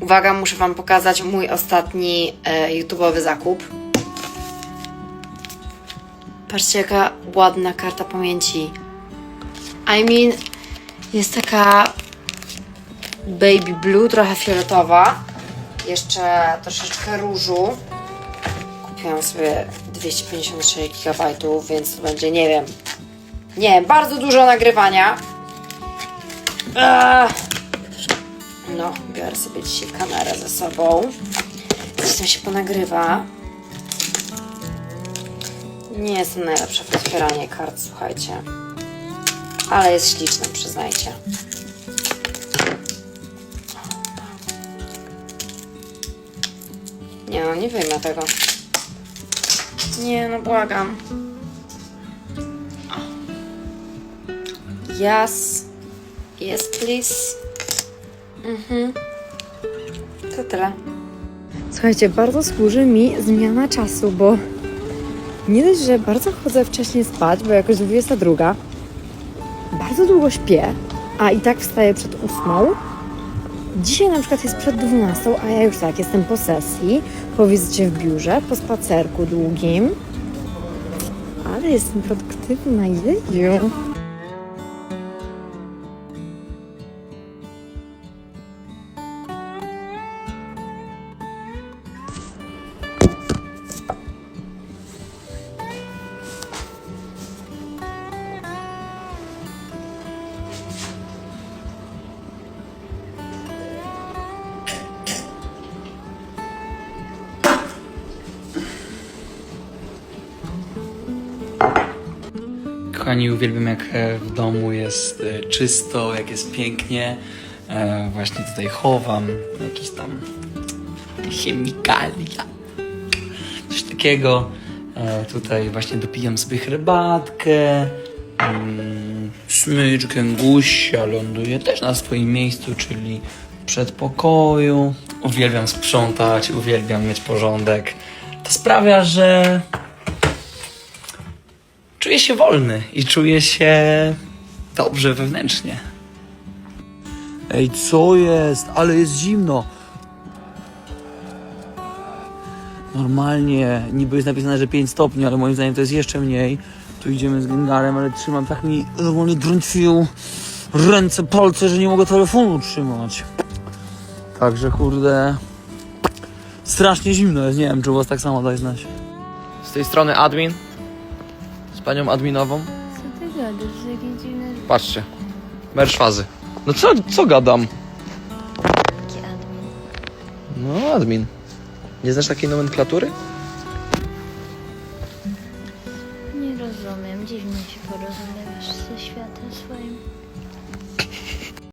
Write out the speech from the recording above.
Uwaga, muszę Wam pokazać mój ostatni e, YouTube'owy zakup. Patrzcie, jaka ładna karta pamięci. I mean, jest taka baby blue, trochę fioletowa. Jeszcze troszeczkę różu. Kupiłam sobie 256 GB, więc to będzie, nie wiem, nie bardzo dużo nagrywania. Eee. No, biorę sobie dzisiaj kamerę ze sobą. Tam się ponagrywa. Nie jestem najlepsza w otwieranie kart, słuchajcie. Ale jest śliczna, przyznajcie. Nie no, nie wyjmę tego. Nie no, błagam. Yes. Yes, please. Mhm. To tyle. Słuchajcie, bardzo służy mi zmiana czasu, bo nie dość, że bardzo chodzę wcześniej spać, bo jakoś 22. Bardzo długo śpię, a i tak wstaję przed 8. Dzisiaj na przykład jest przed 12, a ja już tak jestem po sesji, po wizycie w biurze, po spacerku długim. Ale jestem produktywna, jeju. Kochani, uwielbiam jak e, w domu jest e, czysto, jak jest pięknie. E, Właśnie tutaj chowam jakieś tam chemikalia. Coś takiego. Tutaj właśnie dopijam sobie herbatkę. Mm, Smyczkę gusia ląduje też na swoim miejscu, czyli w przedpokoju. Uwielbiam sprzątać, uwielbiam mieć porządek. To sprawia, że czuję się wolny i czuję się dobrze wewnętrznie. Ej, co jest? Ale jest zimno. Normalnie, niby jest napisane, że 5 stopni, ale moim zdaniem to jest jeszcze mniej. Tu idziemy z Gengarem, ale trzymam tak mi normalnie drętwią ręce, palce, że nie mogę telefonu trzymać. Także kurde, strasznie zimno jest. Nie wiem, czy u was tak samo daj znać. Z tej strony admin. Z panią adminową. Co ty gadasz? że Jakieś dziwne Patrzcie. Merszwazy. No co, co gadam? rzeczy, admin. No admin. Nie znasz takiej nomenklatury? Nie rozumiem. Dziwnie się porozumiewasz ze światem swoim.